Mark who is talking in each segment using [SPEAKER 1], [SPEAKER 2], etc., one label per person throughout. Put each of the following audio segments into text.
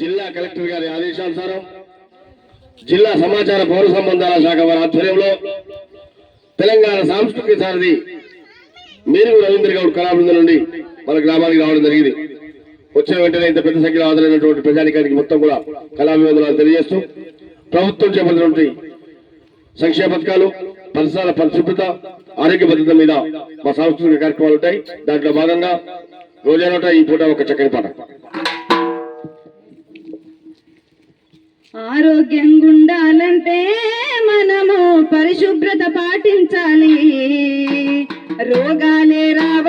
[SPEAKER 1] జిల్లా కలెక్టర్ గారి ఆదేశానుసారం జిల్లా సమాచార పౌర సంబంధాల శాఖ వారి ఆధ్వర్యంలో తెలంగాణ సాంస్కృతిక సారథి మీరు రవీంద్ర గౌడ్ కళాబృందం నుండి మన గ్రామానికి రావడం జరిగింది. వచ్చిన వెంటనే ఇంత పెద్ద సంఖ్యలో ఆదరైనటువంటి ప్రజానికానికి మొత్తం కూడా కళాభివందనాలు తెలియజేస్తూ ప్రభుత్వం చేపట్టినటువంటి సంక్షేమ పథకాలు పరిసరాల పరిశుభ్రత ఆరోగ్య భద్రత మీద మా సాంస్కృతిక కార్యక్రమాలు ఉంటాయి. దాంట్లో భాగంగా రోజానోట ఈ పూట ఒక చక్కని పాట.
[SPEAKER 2] ఆరోగ్యంగుండాలంటే మనము పరిశుభ్రత పాటించాలి. రోగాలే రావ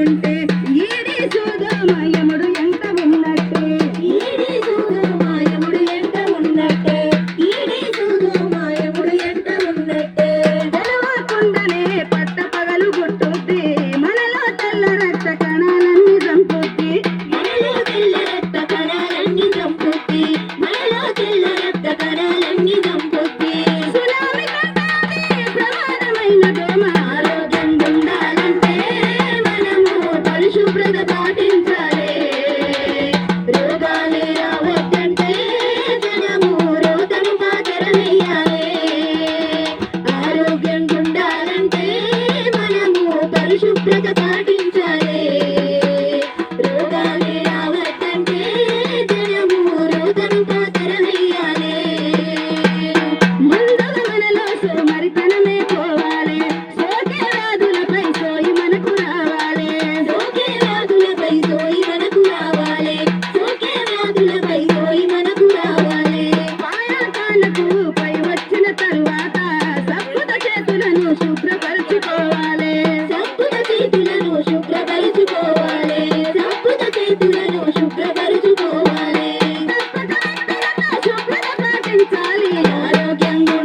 [SPEAKER 2] ఉంటే ఏది చూదు మాయముడు ఎంత ఉన్నట్టే ఏది చూదు మాయముడు ఎంత ఉన్నట్టే ఏది చూదు మాయముడు ఎంత ఉన్నట్టే తెలవకుండానే పట్ట Beijo a Tatá ఆరోగ్యంగా